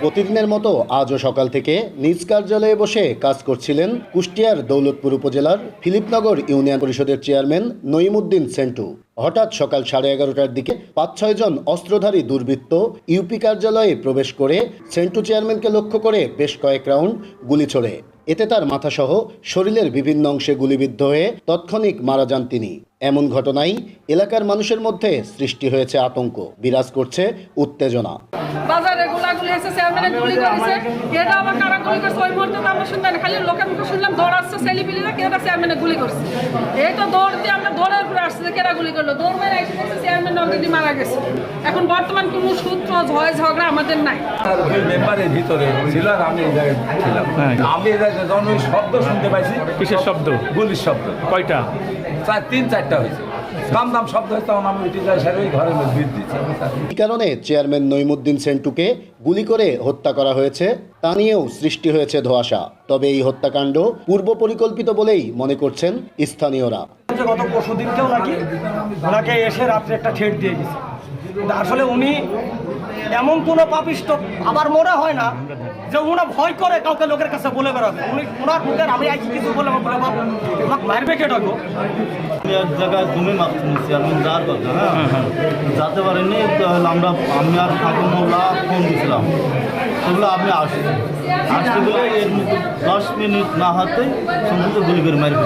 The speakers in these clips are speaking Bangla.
প্রতিদিনের মতো আজও সকাল থেকে নিজ কার্যালয়ে বসে কাজ করছিলেন কুষ্টিয়ার দৌলতপুর উপজেলার ফিলিপনগর ইউনিয়ন পরিষদের চেয়ারম্যান নঈমুদ্দিন সেন্টু। হঠাৎ সকাল সাড়ে এগারোটার দিকে পাঁচ, ছয় জন অস্ত্রধারী দুর্বৃত্ত ইউপি কার্যালয়ে প্রবেশ করে সেন্টু চেয়ারম্যানকে লক্ষ্য করে বেশ কয়েক রাউন্ড গুলি ছোড়ে। এতে তার মাথাসহ শরীরের বিভিন্ন অংশে গুলিবিদ্ধ হয়ে তৎক্ষণিক মারা যান তিনি। এমন ঘটনায় এলাকার মানুষের মধ্যে সৃষ্টি হয়েছে আতঙ্ক। বিরাজ করছে উত্তেজনা। গুলি খালি শুনলাম গুলি করছে। এই তো দৌড় দিয়ে আমরা দৌড়ের উপরে আসছে কেরা গুলি করল। দৌড় মেরে এসে অলরেডি মারা গেছে। এখন বর্তমান কোনো সূত্র ঝয় ঝগড়া আমাদের নাই। ভিতরে ছিল আর আমি ছিলাম। আমি যখন ওই শব্দ শুনতে পাইছি কিসের শব্দ? গুলির শব্দ। কয়টা? চার তিন চারটা হয়েছে। আমি কারণে চেয়ারম্যান নঈমুদ্দিন সেন্টুকে গুলি করে হত্যা করা হয়েছে তা নিয়েও সৃষ্টি হয়েছে ধোঁয়াশা। তবে এই হত্যাকাণ্ড পূর্ব পরিকল্পিত বলেই মনে করছেন স্থানীয়রা। যে গত পরশু দিনকেও নাকি ওনাকে এসে রাত্রে একটা ঠেট দিয়ে গেছে। আসলে উনি এমন কোনো পাপিষ্ট আবার মনে হয় না যে ওনা ভয় করে কাউকে লোকের কাছে বলে বেড়াবে। উনি ওনার মুখের আমি আইছি কিছু বলে বলে মারবে কে ডাকো? আমি এক জায়গায় জমি মাপছি আমি যার কথা হ্যাঁ? যাতে পারিনি আমরা আমি আর ঠাকুর মোল্লা ফোন দিয়েছিলাম সেগুলো আপনি আসছেন আসতে গেলে এর দশ মিনিট না হাতে সম্পূর্ণ গুলি করে মারি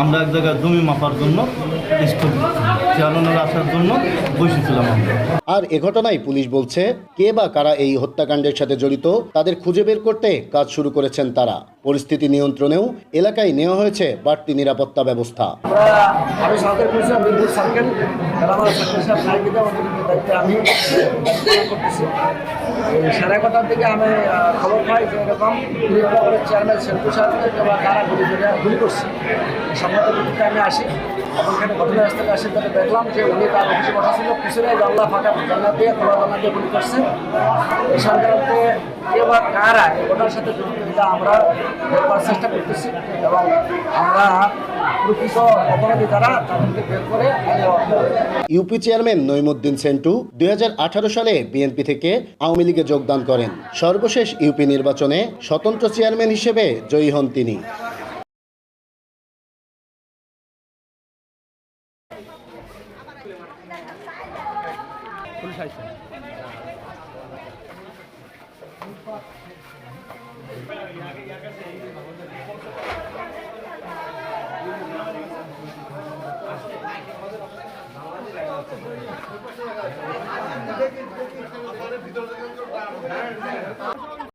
আমরা এক জায়গায় জমি মাপার জন্য চেয়ারম্যানের আসার জন্য বসেছিলাম আমরা। আর এ ঘটনায় পুলিশ বলছে, কে বা কারা এই হত্যাকাণ্ডের সাথে জড়িত, তাদের খুঁজে বের করতে কাজ শুরু করেছেন তারা। পরিস্থিতি নিয়ন্ত্রণেও এলাকায় নেওয়া হয়েছে বাড়তি নিরাপত্তা ব্যবস্থা। আমি তারা সাড়ে এগারোটার দিকে আমি খবর পাই যে এরকম ফিলিপনগরের চেয়ারম্যান সেন্টু সাহেবকে কারা গুলি করে গুলি করছে। সংবাদ ভিত্তিতে আমি আসি। এখানে ঘটনাস্থলে আসি তাহলে দেখলাম যে উনি তার অফিসে বসা ছিল। পিছনে জানলা ফাঁকা জানলা দিয়ে খোলা জানলা দিয়ে গুলি করছে। এই সংক্রান্তে কে বা কারা ঘটনার সাথে জড়িত আমরা চেষ্টা করতেছি। এবং আমরা ইউপি চেয়ারম্যান নইমুদ্দিন সেন্টু দুই হাজার আঠারো সালে বিএনপি থেকে আওয়ামী লীগে যোগদান করেন। সর্বশেষ ইউপি নির্বাচনে স্বতন্ত্র চেয়ারম্যান হিসেবে জয়ী হন তিনি। ভিতরে